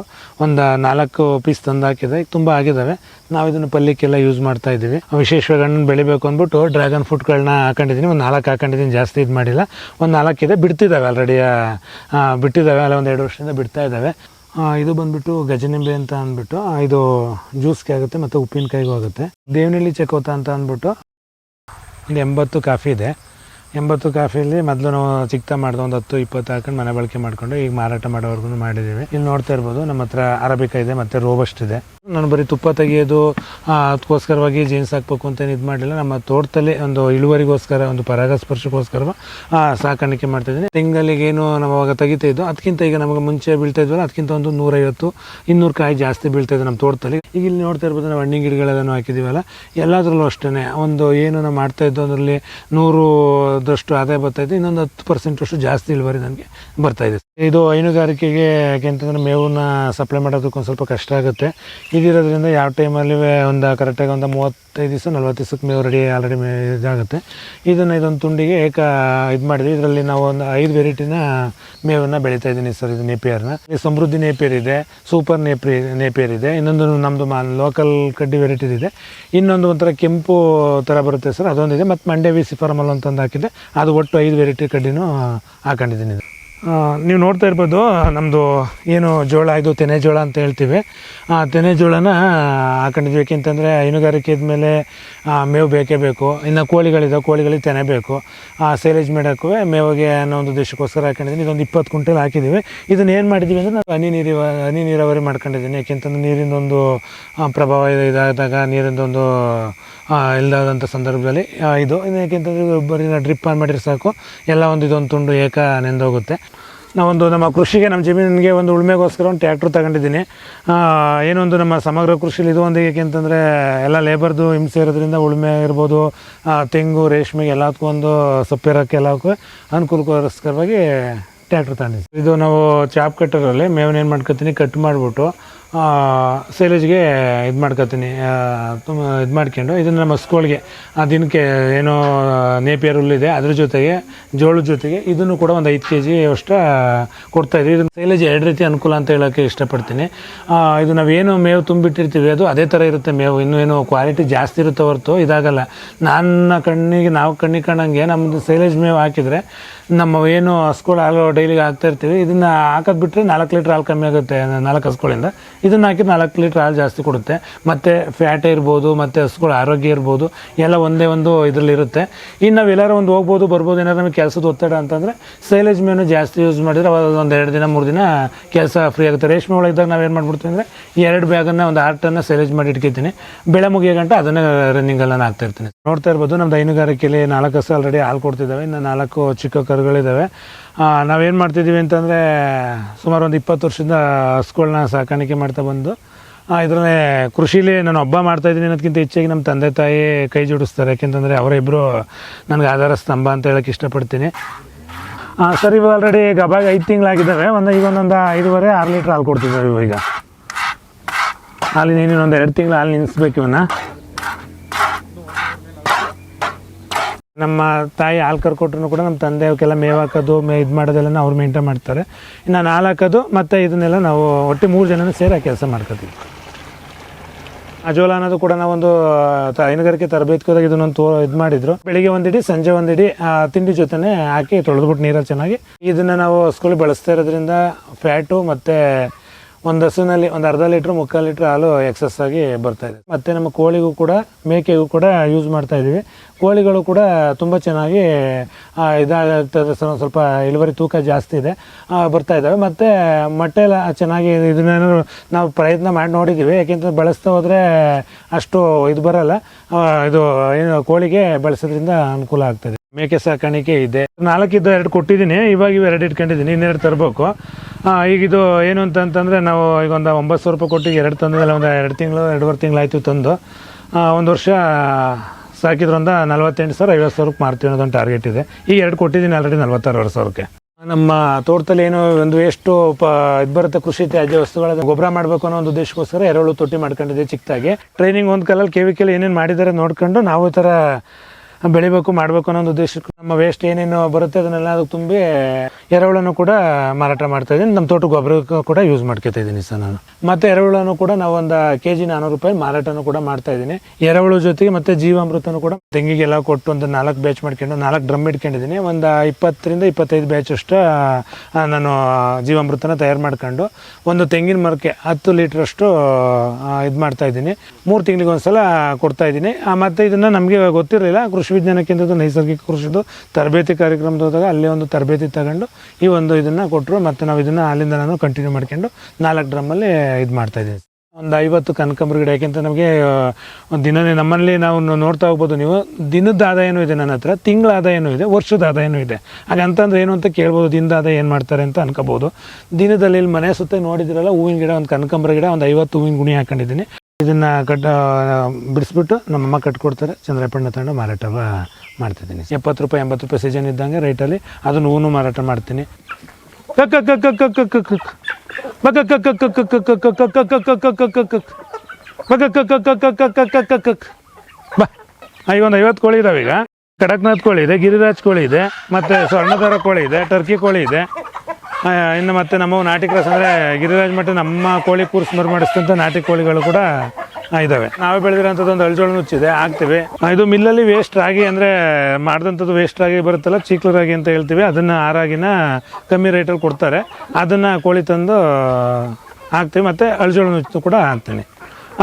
ಒಂದು ನಾಲ್ಕು ಪೀಸ್ ತಂದು ಹಾಕಿದೆ ಈಗ ತುಂಬ ಆಗಿದ್ದಾವೆ ನಾವು ಇದನ್ನು ಪಲ್ಯಕ್ಕೆಲ್ಲ ಯೂಸ್ ಮಾಡ್ತಾ ಇದ್ದೀವಿ. ವಿಶೇಷವಾಗಿ ಹಣ್ಣನ್ನು ಬೆಳಿಬೇಕು ಅಂದ್ಬಿಟ್ಟು ಡ್ರ್ಯಾಗನ್ ಫ್ರೂಟ್ಗಳನ್ನ ಹಾಕೊಂಡಿದ್ದೀನಿ. ಒಂದು ನಾಲ್ಕು ಹಾಕೊಂಡಿದ್ದೀನಿ, ಜಾಸ್ತಿ ಇದು ಮಾಡಿಲ್ಲ. ಒಂದು ನಾಲ್ಕು ಇದೆ ಬಿಡ್ತಿದ್ದಾವೆ ಆಲ್ರೆಡಿ ಬಿಟ್ಟಿದ್ದಾವೆ ಅಲ್ಲ, ಒಂದು ಎರಡು ವರ್ಷದಿಂದ ಬಿಡ್ತಾ ಇದ್ದಾವೆ ಇದು ಬಂದ್ಬಿಟ್ಟು ಗಜನಿಂಬೆ ಅಂತ ಅಂದ್ಬಿಟ್ಟು ಇದು ಜ್ಯೂಸ್ಗೆ ಆಗುತ್ತೆ ಮತ್ತು ಉಪ್ಪಿನಕಾಯಿಗೂ ಆಗುತ್ತೆ. ದೇವನಳ್ಳಿ ಚಕೋತ ಅಂತ ಅಂದ್ಬಿಟ್ಟು, ಒಂದು ಎಂಬತ್ತು ಕಾಫಿ ಇದೆ. ಎಂಬತ್ತು ಕಾಫಿಯಲ್ಲಿ ಮೊದಲು ನಾವು ಚಿಕ್ತ ಮಾಡಿದ ಒಂದು ಹತ್ತು, ಇಪ್ಪತ್ತು ಹಾಕೊಂಡು ಮನೆ ಬಳಕೆ ಮಾಡಿಕೊಂಡು ಈಗ ಮಾರಾಟ ಮಾಡೋವರೆಗೂ ಮಾಡಿದ್ದೀವಿ ಇಲ್ಲಿ ನೋಡ್ತಾ ಇರ್ಬೋದು ನಮ್ಮ ಹತ್ರ ಅರಬಿಕ ಇದೆ ಮತ್ತು ರೋಬಸ್ಟ್ ಇದೆ. ನಾನು ಬರೀ ತುಪ್ಪ ತೆಗೆಯೋದು ಅದಕ್ಕೋಸ್ಕರವಾಗಿ ಜೀನ್ಸ್ ಹಾಕ್ಬೇಕು ಅಂತ ಇದು ಮಾಡಲಿಲ್ಲ. ನಮ್ಮ ತೋಟದಲ್ಲಿ ಒಂದು ಇಳುವರಿಗೋಸ್ಕರ, ಒಂದು ಪರಾಗಸ್ಪರ್ಶಕ್ಕೋಸ್ಕರ ಸಾಕಾಣಿಕೆ ಮಾಡ್ತಿದ್ದೀನಿ ತೆಂಗಲ್ಲಿಗೆ ಏನು ನಾವು ಅವಾಗ ತೆಗಿತಾ ಇದ್ದು, ಅದಕ್ಕಿಂತ ಈಗ ನಮಗೆ ಮುಂಚೆ ಬೀಳ್ತಾ ಇದ್ವಲ್ಲ, ಅದಕ್ಕಿಂತ ಒಂದು ನೂರೈವತ್ತು, ಇನ್ನೂರು ಕಾಯಿ ಜಾಸ್ತಿ ಬೀಳ್ತಾ ಇದೆ ನಮ್ಮ ತೋಟದಲ್ಲಿ. ಈಗ ಇಲ್ಲಿ ನೋಡ್ತಾ ಇರ್ಬೋದು ನಾವು ಹಣ್ಣಿನ ಗಿಡಗಳೆಲ್ಲ ಹಾಕಿದ್ದೀವಲ್ಲ ಎಲ್ಲದರಲ್ಲೂ ಅಷ್ಟೇ ಒಂದು ಏನು ನಾವು ಮಾಡ್ತಾ ಇದ್ದು ಅದರಲ್ಲಿ ನೂರದಷ್ಟು ಆದಾಯ ಬರ್ತಾ ಇದೆ. ಇನ್ನೊಂದು ಹತ್ತು ಪರ್ಸೆಂಟ್ ಅಷ್ಟು ಜಾಸ್ತಿ ಇಳುವರಿ ನನಗೆ ಬರ್ತಾ ಇದೆ. ಇದು ಹೈನುಗಾರಿಕೆಗೆ ಯಾಕೆಂತಂದ್ರೆ ಮೇವನ್ನ ಸಪ್ಲೈ ಮಾಡೋದಕ್ಕೊಂದು ಸ್ವಲ್ಪ ಕಷ್ಟ ಆಗುತ್ತೆ. ಇದಿರೋದ್ರಿಂದ ಯಾವ ಟೈಮಲ್ಲಿ ಒಂದು ಕರೆಕ್ಟಾಗಿ ಒಂದು ಮೂವತ್ತೈದು ದಿವಸ, ನಲ್ವತ್ತು ದಿವಸಕ್ಕೆ ಮೇವು ರೆಡಿ ಆಲ್ರೆಡಿ ಮೇ ಇದಾಗುತ್ತೆ. ಇದನ್ನು ಇದೊಂದು ತುಂಡಿಗೆ ಏಕ ಇದು ಮಾಡಿದ್ವಿ. ಇದರಲ್ಲಿ ನಾವು ಒಂದು ಐದು ವೆರೈಟಿನ ಮೇವನ್ನು ಬೆಳೀತಾ ಇದ್ದೀನಿ ಸರ್, ಇದು ನೇಪಿಯರ್ನ ಸಮೃದ್ಧಿ ನೇಪಿಯರ್ ಇದೆ, ಸೂಪರ್ ನೇಪಿ ನೇಪಿಯರ್ ಇದೆ. ಇನ್ನೊಂದು ನಮ್ಮದು ಮಾ ಲೋಕಲ್ ಕಡ್ಡಿ ವೆರೈಟಿ ಇದೆ. ಇನ್ನೊಂದು ಒಂಥರ ಕೆಂಪು ಥರ ಬರುತ್ತೆ ಸರ್, ಅದೊಂದಿದೆ. ಮತ್ತು ಮಂಡ್ಯ ವಿ ಸಿ ಫಾರ್ಮಲ್ ಅಂತಂದು ಹಾಕಿದೆ ಅದು ಒಟ್ಟು ಐದು ವೆರೈಟಿ ಕಡ್ಡಿನೂ ಹಾಕೊಂಡಿದ್ದೀನಿ. ನೀವು ನೋಡ್ತಾ ಇರ್ಬೋದು ನಮ್ಮದು ಏನು ಜೋಳ, ಇದು ತೆನೆ ಜೋಳ ಅಂತ ಹೇಳ್ತೀವಿ. ಆ, ತೆನೆ ಜೋಳನ ಹಾಕೊಂಡಿದ್ವಿ ಯಾಕೆಂತಂದರೆ ಹೈನುಗಾರಿಕೆ ಇದ್ಮೇಲೆ ಮೇವು ಬೇಕೇ ಬೇಕು. ಇನ್ನು ಕೋಳಿಗಳಿದಾವೆ, ಕೋಳಿಗಳಿಗೆ ತೆನೆ ಬೇಕು. ಆ ಸೇಲೇಜ್ ಮಾಡೋಕ್ಕೂ ಮೇವಿಗೆ ಅನ್ನೋ ಒಂದು ಉದ್ದೇಶಕ್ಕೋಸ್ಕರ ಹಾಕೊಂಡಿದ್ದೀನಿ. ಇದೊಂದು ಇಪ್ಪತ್ತು ಕುಂಟಲ್ ಹಾಕಿದ್ದೀವಿ. ಇದನ್ನ ಏನು ಮಾಡಿದ್ದೀವಿ ಅಂದರೆ ನಾವು ಹನಿ ನೀರಿ ಹನಿ ನೀರಾವರಿ ಮಾಡ್ಕೊಂಡಿದ್ದೀನಿ ಯಾಕೆಂತಂದ್ರೆ ನೀರಿಂದೊಂದು ಪ್ರಭಾವ ಇದು- ಇದಾದಾಗ, ನೀರಿಂದೊಂದು ಇಲ್ಲದಂಥ ಸಂದರ್ಭದಲ್ಲಿ ಇದು. ಇನ್ನು ಯಾಕೆಂತಂದರೆ ಬರೀ ಡ್ರಿಪ್ ಆನ್ ಮಾಡಿದ್ರೆ ಸಾಕು. ಎಲ್ಲ ಒಂದು ಇದೊಂದು ತುಂಡು ಏಕ ನೆಂದೋಗುತ್ತೆ. ನಾವೊಂದು ನಮ್ಮ ಕೃಷಿಗೆ, ನಮ್ಮ ಜಮೀನಿಗೆ ಒಂದು ಉಳುಮೆಗೋಸ್ಕರ ಒಂದು ಟ್ಯಾಕ್ಟ್ರ್ ತಗೊಂಡಿದ್ದೀನಿ. ಏನೊಂದು ನಮ್ಮ ಸಮಗ್ರ ಕೃಷಿಲಿ ಇದು ಒಂದು ಏಕೆಂತಂದರೆ, ಎಲ್ಲ ಲೇಬರ್ದು ಹಿಂಸೆ ಇರೋದ್ರಿಂದ ಉಳುಮೆ ಆಗಿರ್ಬೋದು ತೆಂಗು ರೇಷ್ಮೆಗೆ ಎಲ್ಲದಕ್ಕೂ ಒಂದು ಸೊಪ್ಪಿರೋಕ್ಕೆ ಎಲ್ಲಕ್ಕೂ ಅನುಕೂಲಕ್ಕೋಸ್ಕರವಾಗಿ ಟ್ಯಾಕ್ಟ್ರ್ ತಗೊಂಡಿದ್ದೀನಿ. ಇದು ನಾವು ಚಾಪ್ ಕಟ್ಟರಲ್ಲಿ ಮೇವನ್ನ ಏನು ಮಾಡ್ಕೊತೀನಿ ಕಟ್ ಮಾಡಿಬಿಟ್ಟು ಸೇಲೇಜ್ಗೆ ಇದು ಮಾಡ್ಕೊತೀನಿ. ತುಂಬ ಇದು ಮಾಡ್ಕೊಂಡು ಇದನ್ನು ನಮ್ಮ ಸ್ಕೂಲ್ಗೆ ಆ ದಿನಕ್ಕೆ ಏನೋ ನೇಪಿಯರ್ ಹುಲ್ಲಿದೆ ಅದ್ರ ಜೊತೆಗೆ ಜೋಳದ ಜೊತೆಗೆ ಇದನ್ನು ಕೂಡ ಒಂದು ಐದು ಕೆ ಜಿ ಅಷ್ಟ ಇದ್ದೀವಿ ಇದನ್ನು ಸೈಲೇಜ್ ಎರಡು ರೀತಿ ಅನುಕೂಲ ಅಂತ ಹೇಳೋಕ್ಕೆ ಇಷ್ಟಪಡ್ತೀನಿ. ಇದು ನಾವೇನು ಮೇವು ತುಂಬಿಟ್ಟಿರ್ತೀವಿ, ಅದು ಅದೇ ಥರ ಇರುತ್ತೆ ಮೇವು. ಇನ್ನೂ ಏನು ಕ್ವಾಲಿಟಿ ಜಾಸ್ತಿ ಇರುತ್ತೆ ಹೊರತು ಇದಾಗಲ್ಲ. ನನ್ನ ಕಣ್ಣಿಗೆ, ನಾವು ಕಣ್ಣಿಗೆ ಕಾಣಂಗೆ ನಮ್ಮದು ಸೈಲೇಜ್ ಮೇವು ಹಾಕಿದರೆ ನಮ್ಮ ಏನು ಹಸ್ಗಳು ಆಗೋ ಡೈಲಿಗೆ ಹಾಕ್ತಾ ಇರ್ತೀವಿ. ಇದನ್ನು ಹಾಕೋದು ಬಿಟ್ಟರೆ ನಾಲ್ಕು ಲೀಟ್ರ್ ಹಾಲು ಕಮ್ಮಿ ಆಗುತ್ತೆ, ನಾಲ್ಕು ಹಸ್ಗಳಿಂದ ಇದನ್ನು ಹಾಕಿ ನಾಲ್ಕು ಲೀಟ್ರ್ ಹಾಲು ಜಾಸ್ತಿ ಕೊಡುತ್ತೆ. ಮತ್ತು ಫ್ಯಾಟ್ ಇರ್ಬೋದು, ಮತ್ತು ಹಸುಗಳ ಆರೋಗ್ಯ ಇರ್ಬೋದು, ಎಲ್ಲ ಒಂದೇ ಒಂದು ಇದರಲ್ಲಿ ಇರುತ್ತೆ. ಇನ್ನು ನಾವು ಎಲ್ಲಾರು ಒಂದು ಹೋಗ್ಬೋದು, ಬರ್ಬೋದು, ಏನಾದ್ರು ನಮಗೆ ಕೆಲಸದ ಒತ್ತಡ ಅಂತಂದರೆ ಸೈಲೇಜ್ ಮೇನು ಜಾಸ್ತಿ ಯೂಸ್ ಮಾಡಿದರೆ ಅವಾಗ ಒಂದು ಎರಡು ದಿನ, ಮೂರು ದಿನ ಕೆಲಸ ಫ್ರೀ ಆಗುತ್ತೆ. ರೇಷ್ಮೆ ಒಳಗಿದ್ದಾಗ ಏನು ಮಾಡ್ಬಿಡ್ತೀವಿ ಅಂದರೆ ಎರಡು ಬ್ಯಾಗನ್ನು ಒಂದು ಆರು ಟನ್ನ ಸೈಲೇಜ್ ಮಾಡಿ ಇಟ್ಕೊತೀನಿ ಬೆಳೆ ಮುಗಿಯ ಗಂಟ ಅದನ್ನೇ ಎಲ್ಲ ಹಾಕ್ತಾ ಇರ್ತೀನಿ. ನೋಡ್ತಾ ಇರ್ಬೋದು, ನಮ್ದು ಹೈನುಗಾರಿಕೆಯಲ್ಲಿ ನಾಲ್ಕು ಹಸು ಆಲ್ರೆಡಿ ಹಾಲು ಕೊಡ್ತಿದ್ದಾವೆ ಇನ್ನು ನಾಲ್ಕು ಚಿಕ್ಕ ಕರುಗಳಿದ್ದಾವೆ ನಾವೇನು ಮಾಡ್ತಿದ್ದೀವಿ ಅಂತಂದರೆ ಸುಮಾರು ಒಂದು ಇಪ್ಪತ್ತು ವರ್ಷದಿಂದ ಹಸುಗಳನ್ನ ಸಾಕಾಣಿಕೆ ಮಾಡ್ತಾ ಬಂದು ಇದರಲ್ಲೇ ಕೃಷಿಲಿ ನಾನು ಒಬ್ಬ ಮಾಡ್ತಾ ಇದ್ದೀನಿ ಅನ್ನೋದಕ್ಕಿಂತ ಹೆಚ್ಚಾಗಿ ನಮ್ಮ ತಂದೆ ತಾಯಿ ಕೈ ಜೋಡಿಸ್ತಾರೆ. ಯಾಕೆಂತಂದರೆ ಅವರಿಬ್ಬರು ನನಗೆ ಆಧಾರ ಸ್ತಂಭ ಅಂತ ಹೇಳಕ್ಕೆ ಇಷ್ಟಪಡ್ತೀನಿ. ಹಾಂ ಸರ್, ಇವಾಗ ಆಲ್ರೆಡಿ ಗಬಾಗ ಐದು ತಿಂಗಳಾಗಿದ್ದಾವೆ. ಒಂದು, ಈಗ ಒಂದೊಂದು ಐದುವರೆ, ಆರು ಲೀಟ್ರ್ ಹಾಲು ಕೊಡ್ತೀವಿ ಸರ್ ಈಗ ಹಾಲಿನ ಇನ್ನೊಂದು ಎರಡು ತಿಂಗಳು ಹಾಲು ನಿಲ್ಲಿಸ್ಬೇಕು ಇವನ್ನ. ನಮ್ಮ ತಾಯಿ ಹಾಲು ಕರ್ಕೊಟ್ರು ಕೂಡ ನಮ್ಮ ತಂದೆ ಅವಕ್ಕೆಲ್ಲ ಮೇವು ಹಾಕೋದು, ಮೇ ಇದು ಮಾಡೋದೆಲ್ಲ ಅವ್ರು ಮೇಂಟೈನ್ ಮಾಡ್ತಾರೆ. ಇನ್ನು ನಾನು ಹಾಲು ಹಾಕೋದು, ಮತ್ತು ಇದನ್ನೆಲ್ಲ ನಾವು ಒಟ್ಟು ಮೂರು ಜನನೂ ಸೇರಿ ಕೆಲಸ ಮಾಡ್ಕೋತೀವಿ. ಅಜೋಲ ಅನ್ನೋದು ಕೂಡ ನಾವೊಂದು ಹೈನುಗಾರಿಕೆ ತರಬೇತಿ ಹೋದಾಗ ಇದನ್ನೊಂದು ತೋ ಇದು ಮಾಡಿದ್ರು. ಬೆಳಿಗ್ಗೆ ಒಂದಿಡಿ, ಸಂಜೆ ಒಂದಿಡಿ ತಿಂಡಿ ಜೊತೆನೆ ಹಾಕಿ ತೊಳೆದ್ಬಿಟ್ಟು ನೀರಲ್ಲಿ ಚೆನ್ನಾಗಿ ಇದನ್ನು ನಾವು ಸ್ಕೂಲ್ ಬಳಸ್ತಾ ಇರೋದ್ರಿಂದ ಫ್ಯಾಟು ಮತ್ತು ಒಂದು ಹಸುನಲ್ಲಿ ಒಂದು ಅರ್ಧ ಲೀಟ್ರ್, ಮುಕ್ಕಾಲು ಲೀಟ್ರ್ ಹಾಲು ಎಕ್ಸಸ್ ಆಗಿ ಬರ್ತಾ ಇದೆ. ಮತ್ತು ನಮ್ಮ ಕೋಳಿಗೂ ಕೂಡ, ಮೇಕೆಗೂ ಕೂಡ ಯೂಸ್ ಮಾಡ್ತಾ ಇದ್ದೀವಿ. ಕೋಳಿಗಳು ಕೂಡ ತುಂಬ ಚೆನ್ನಾಗಿ ಇದಾಗ್ತದೆ ಸ್ವಲ್ಪ ಸ್ವಲ್ಪ ಇಳುವರಿ ತೂಕ ಜಾಸ್ತಿ ಇದೆ. ಬರ್ತಾ ಇದ್ದಾವೆ. ಮತ್ತು ಮೊಟ್ಟೆ ಎಲ್ಲ ಚೆನ್ನಾಗಿ ಇದನ್ನೇನಾದ್ರು ನಾವು ಪ್ರಯತ್ನ ಮಾಡಿ ನೋಡಿದ್ದೀವಿ. ಯಾಕೆಂದ್ರೆ ಬಳಸ್ತಾ ಹೋದ್ರೆ ಅಷ್ಟು ಇದು ಬರಲ್ಲ. ಇದು ಏನು ಕೋಳಿಗೆ ಬಳಸೋದ್ರಿಂದ ಅನುಕೂಲ ಆಗ್ತದೆ. ಮೇಕೆ ಸಾಕಾಣಿಕೆ ಇದೆ. ನಾಲ್ಕಿದ್ದು ಎರಡು ಕೊಟ್ಟಿದ್ದೀನಿ. ಇವಾಗ ಇವು ಎರಡು ಇಟ್ಕೊಂಡಿದ್ದೀನಿ. ಇನ್ನೆರಡು ತರಬೇಕು. ಈಗ ಇದು ಏನು ಅಂತಂತಂದರೆ ನಾವು ಈಗ ಒಂದು ಒಂಬತ್ತು ಸಾವಿರ ರೂಪಾಯಿ ಕೊಟ್ಟು ಎರಡು ತಂದಲ್ಲ ಒಂದು ಎರಡು ತಿಂಗಳು, ಎರಡುವರೆ ತಿಂಗಳು ಆಯಿತು ತಂದು ಒಂದು ವರ್ಷ ಸಾಕಿದ್ರಿಂದ ನಲ್ವತ್ತೆಂಟು ಸಾವಿರ, ಐವತ್ತು ಸಾವಿರಕ್ಕೆ ಮಾರ್ತೀವಿ ಅನ್ನೋದೊಂದು ಟಾರ್ಗೆಟ್ ಇದೆ. ಈಗ ಎರಡು ಕೊಟ್ಟಿದ್ದೀನಿ ಆಲ್ರೆಡಿ ನಲ್ವತ್ತಾರು ಸಾವಿರಕ್ಕೆ. ನಮ್ಮ ತೋಟದಲ್ಲಿ ಏನು ಒಂದು ಎಷ್ಟು ಪ ಇದು ಬರುತ್ತೆ ಕೃಷಿ ತ್ಯಾಜ್ಯ ವಸ್ತುಗಳ ಗೊಬ್ಬರ ಮಾಡಬೇಕು ಅನ್ನೋ ಒಂದು ಉದ್ದೇಶಕ್ಕೋಸ್ಕರ ಎರೆಹುಳು ತೊಟ್ಟಿ ಮಾಡ್ಕೊಂಡಿದ್ದೆ ಚಿಕ್ಕದಾಗಿ. ಟ್ರೈನಿಂಗ್ ಒಂದು ಕಾಲಲ್ಲಿ ಕೆ ಏನೇನು ಮಾಡಿದ್ದಾರೆ ನೋಡ್ಕೊಂಡು ನಾವು ಈ ಥರ ಬೆಳಿಬೇಕು, ಮಾಡಬೇಕು ಅನ್ನೋ ಒಂದು ನಮ್ಮ ವೇಸ್ಟ್ ಏನೇನು ಬರುತ್ತೆ ಅದನ್ನೆಲ್ಲ ಅದಕ್ಕೆ ತುಂಬಿ, ಎರೆಹುಳನ್ನು ಕೂಡ ಮಾರಾಟ ಮಾಡ್ತಾ ಇದ್ದೀನಿ. ನಮ್ಮ ತೋಟ ಗೊಬ್ಬರ ಕೂಡ ಯೂಸ್ ಮಾಡ್ಕೊತಾ ಇದ್ದೀನಿ ಸರ್ ನಾನು. ಮತ್ತೆ ಎರೆಹುಳನ್ನು ಕೂಡ ನಾವು ಒಂದು ಕೆ ಜಿ ನಾನ್ನೂರು ರೂಪಾಯಿ ಮಾರಾಟನೂ ಕೂಡ ಮಾಡ್ತಾ ಇದ್ದೀನಿ. ಎರೆಹುಳು ಜೊತೆಗೆ ಮತ್ತೆ ಜೀವಾಮೃತನೂ ಕೂಡ ತೆಂಗಿಗೆಲ್ಲ ಕೊಟ್ಟು ಒಂದು ನಾಲ್ಕು ಬ್ಯಾಚ್ ಮಾಡ್ಕೊಂಡು, ನಾಲ್ಕು ಡ್ರಮ್ ಇಟ್ಕೊಂಡಿದ್ದೀನಿ. ಒಂದು ಇಪ್ಪತ್ತರಿಂದ ಇಪ್ಪತ್ತೈದು ಬ್ಯಾಚ್ ಅಷ್ಟು ನಾನು ಜೀವಾಮೃತನ ತಯಾರು ಮಾಡ್ಕೊಂಡು, ಒಂದು ತೆಂಗಿನ ಮರಕ್ಕೆ ಹತ್ತು ಲೀಟ್ರಷ್ಟು ಇದು ಮಾಡ್ತಾ ಇದ್ದೀನಿ. ಮೂರು ತಿಂಗಳಿಗೆ ಒಂದ್ಸಲ ಕೊಡ್ತಾ ಇದ್ದೀನಿ. ಮತ್ತು ಇದನ್ನು ನಮಗೆ ಗೊತ್ತಿರಲಿಲ್ಲ, ಕೃಷಿ ವಿಜ್ಞಾನ ಕೇಂದ್ರದ ನೈಸರ್ಗಿಕ ಕೃಷಿದು ತರಬೇತಿ ಕಾರ್ಯಕ್ರಮದ ಹೋದಾಗ ಅಲ್ಲೇ ಒಂದು ತರಬೇತಿ ತಗೊಂಡು ಈ ಒಂದು ಇದನ್ನು ಕೊಟ್ಟರು ಮತ್ತು ನಾವು ಇದನ್ನು ಅಲ್ಲಿಂದ ನಾನು ಕಂಟಿನ್ಯೂ ಮಾಡ್ಕೊಂಡು ನಾಲ್ಕು ಡ್ರಮ್ಮಲ್ಲಿ ಇದು ಮಾಡ್ತಾ ಇದ್ದೀನಿ. ಒಂದು ಐವತ್ತು ಕನಕಂಬರ ಗಿಡ ಯಾಕೆಂತ ನಮಗೆ ಒಂದು ದಿನನೇ ನಮ್ಮಲ್ಲಿ ನಾವು ನೋಡ್ತಾ ಹೋಗ್ಬೋದು ನೀವು. ದಿನದ ಆದಾಯನೂ ಇದೆ ನನ್ನ ಹತ್ರ, ತಿಂಗಳ ಆದಾಯನೂ ಇದೆ, ವರ್ಷದ ಆದಾಯನೂ ಇದೆ. ಹಾಗಂತಂದ್ರೆ ಏನು ಅಂತ ಕೇಳ್ಬೋದು, ದಿನದ ಆದಾಯ ಏನು ಮಾಡ್ತಾರೆ ಅಂತ ಅನ್ಕೋಬೋದು. ದಿನದಲ್ಲಿ ಇಲ್ಲಿ ಮನೆ ಸುತ್ತ ನೋಡಿದಿರಲ್ಲ, ಹೂವಿನ ಗಿಡ, ಒಂದು ಕನಕಂಬರ ಗಿಡ, ಒಂದು ಐವತ್ತು ಹೂವಿನ ಗುಣಿ ಹಾಕೊಂಡಿದ್ದೀನಿ. ಇದನ್ನು ಕಟ್ ಬಿಡಿಸ್ಬಿಟ್ಟು ನಮ್ಮಮ್ಮ ಕಟ್ಕೊಡ್ತಾರೆ. ಚಂದ್ರಪಣ್ಣ ತಗೊಂಡು ಮಾರಾಟ ಮಾಡ್ತಿದ್ದೀನಿ. ಎಪ್ಪತ್ತು ರೂಪಾಯಿ, ಎಂಬತ್ತು ರೂಪಾಯಿ ಸೀಸನ್ ಇದ್ದಂಗೆ ರೈಟಲ್ಲಿ ಅದನ್ನು ಹೂನು ಮಾರಾಟ ಮಾಡ್ತೀನಿ. ಬಾ. ಒಂದು ಐವತ್ತು ಕೋಳಿ ಇದಾವೆ ಈಗ. ಕಡಕ್ನಾಥ್ ಕೋಳಿ ಇದೆ, ಗಿರಿರಾಜ್ ಕೋಳಿ ಇದೆ, ಮತ್ತೆ ಸ್ವರ್ಣಧರ ಕೋಳಿ ಇದೆ, ಟರ್ಕಿ ಕೋಳಿ ಇದೆ. ಇನ್ನು ಮತ್ತೆ ನಮ್ಮ ನಾಟಿ ಕ್ರಾಸ್ ಅಂದರೆ ಗಿರಿರಾಜ್ ಮಠ ನಮ್ಮ ಕೋಳಿ ಕೂರ್ಸ್ ಮರು ಮಾಡಿಸಿದಂಥ ನಾಟಿ ಕೋಳಿಗಳು ಕೂಡ ಇದ್ದಾವೆ ನಾವೇ ಬೆಳೆದಿರೋಂಥದ್ದು ಒಂದು ಅಳಜೋಳ ನುಚ್ಚಿದೆ, ಹಾಕ್ತೀವಿ. ಇದು ಮಿಲ್ಲಲ್ಲಿ ವೇಸ್ಟ್ ರಾಗಿ ಅಂದರೆ ಮಾಡಿದಂಥದ್ದು ವೇಸ್ಟ್ ರಾಗಿ ಬರುತ್ತಲ್ಲ, ಚೀಕ್ಲು ರಾಗಿ ಅಂತ ಹೇಳ್ತೀವಿ. ಅದನ್ನು ಆ ರಾಗಿನ ಕಮ್ಮಿ ರೇಟಲ್ಲಿ ಕೊಡ್ತಾರೆ. ಅದನ್ನು ಕೋಳಿ ತಂದು ಹಾಕ್ತೀವಿ. ಮತ್ತು ಅಳ್ಜೋಳ ನುಚ್ಚು ಕೂಡ ಹಾಕ್ತೀನಿ.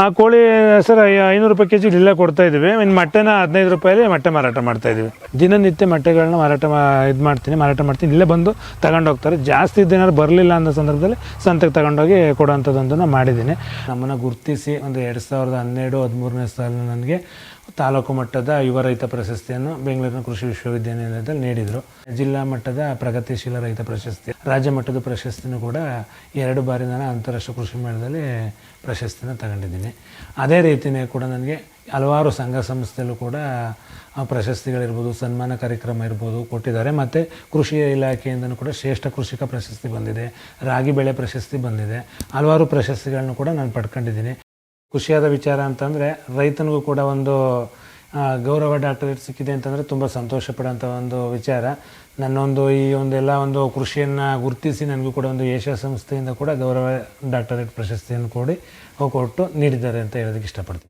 ಆ ಕೋಳಿ ಸರ್ ಐನೂರು ರೂಪಾಯಿ ಕೆ ಜಿ ಇಲ್ಲ ಕೊಡ್ತಾ ಇದ್ದೀವಿ. ಇನ್ನು ಮೊಟ್ಟೆನ ಹದಿನೈದು ರೂಪಾಯಲ್ಲಿ ಮೊಟ್ಟೆ ಮಾರಾಟ ಮಾಡ್ತಾ ಇದ್ದೀವಿ. ದಿನನಿತ್ಯ ಮೊಟ್ಟೆಗಳನ್ನ ಮಾರಾಟ ಇದು ಮಾಡ್ತೀನಿ, ಮಾರಾಟ ಮಾಡ್ತೀನಿ. ಇಲ್ಲೇ ಬಂದು ತಗೊಂಡೋಗ್ತಾರೆ ಜಾಸ್ತಿ ಏನಾದ್ರು ಬರಲಿಲ್ಲ ಅನ್ನೋ ಸಂದರ್ಭದಲ್ಲಿ ಸಂತೆಗೆ ತಗೊಂಡೋಗಿ ಕೊಡೋಂಥದ್ದೊಂದನ್ನು ಮಾಡಿದ್ದೀನಿ. ನಮ್ಮನ್ನು ಗುರುತಿಸಿ ಒಂದು ಎರಡು ಸಾವಿರದ ಹನ್ನೆರಡು, ಹದಿಮೂರನೇ ಸಾಲ ನನಗೆ ತಾಲೂಕು ಮಟ್ಟದ ಯುವ ರೈತ ಪ್ರಶಸ್ತಿಯನ್ನು ಬೆಂಗಳೂರಿನ ಕೃಷಿ ವಿಶ್ವವಿದ್ಯಾನಿಲಯದಲ್ಲಿ ನೀಡಿದರು. ಜಿಲ್ಲಾ ಮಟ್ಟದ ಪ್ರಗತಿಶೀಲ ರೈತ ಪ್ರಶಸ್ತಿ. ರಾಜ್ಯ ಮಟ್ಟದ ಪ್ರಶಸ್ತಿನೂ ಕೂಡ ಎರಡು ಬಾರಿ ನಾನು ಅಂತಾರಾಷ್ಟ್ರೀಯ ಕೃಷಿ ಮೇಳದಲ್ಲಿ ಪ್ರಶಸ್ತಿನ ತಗೊಂಡಿದ್ದೀನಿ. ಅದೇ ರೀತಿಯೇ ಕೂಡ ನನಗೆ ಹಲವಾರು ಸಂಘ ಸಂಸ್ಥೆಯಲ್ಲೂ ಕೂಡ ಪ್ರಶಸ್ತಿಗಳಿರ್ಬೋದು, ಸನ್ಮಾನ ಕಾರ್ಯಕ್ರಮ ಇರ್ಬೋದು ಕೊಟ್ಟಿದ್ದಾರೆ. ಮತ್ತು ಕೃಷಿ ಇಲಾಖೆಯಿಂದನೂ ಕೂಡ ಶ್ರೇಷ್ಠ ಕೃಷಿಕ ಪ್ರಶಸ್ತಿ ಬಂದಿದೆ. ರಾಗಿ ಬೆಳೆ ಪ್ರಶಸ್ತಿ ಬಂದಿದೆ. ಹಲವಾರು ಪ್ರಶಸ್ತಿಗಳನ್ನು ಕೂಡ ನಾನು ಪಡ್ಕೊಂಡಿದ್ದೀನಿ. ಖುಷಿಯಾದ ವಿಚಾರ ಅಂತಂದರೆ ರೈತನಿಗೂ ಕೂಡ ಒಂದು ಗೌರವ ಡಾಕ್ಟರೇಟ್ ಸಿಕ್ಕಿದೆ ಅಂತಂದರೆ ತುಂಬ ಸಂತೋಷ ಪಡೋಂಥ ಒಂದು ವಿಚಾರ. ನನ್ನೊಂದು ಈ ಒಂದೆಲ್ಲ ಒಂದು ಕೃಷಿಯನ್ನು ಗುರುತಿಸಿ ನನಗೂ ಕೂಡ ಒಂದು ಏಷ್ಯಾ ಸಂಸ್ಥೆಯಿಂದ ಕೂಡ ಗೌರವ ಡಾಕ್ಟರೇಟ್ ಪ್ರಶಸ್ತಿಯನ್ನು ಕೊಡಿ ಕೊಟ್ಟು ನೀಡಿದ್ದಾರೆ ಅಂತ ಹೇಳೋದಕ್ಕೆ ಇಷ್ಟಪಡ್ತೀನಿ.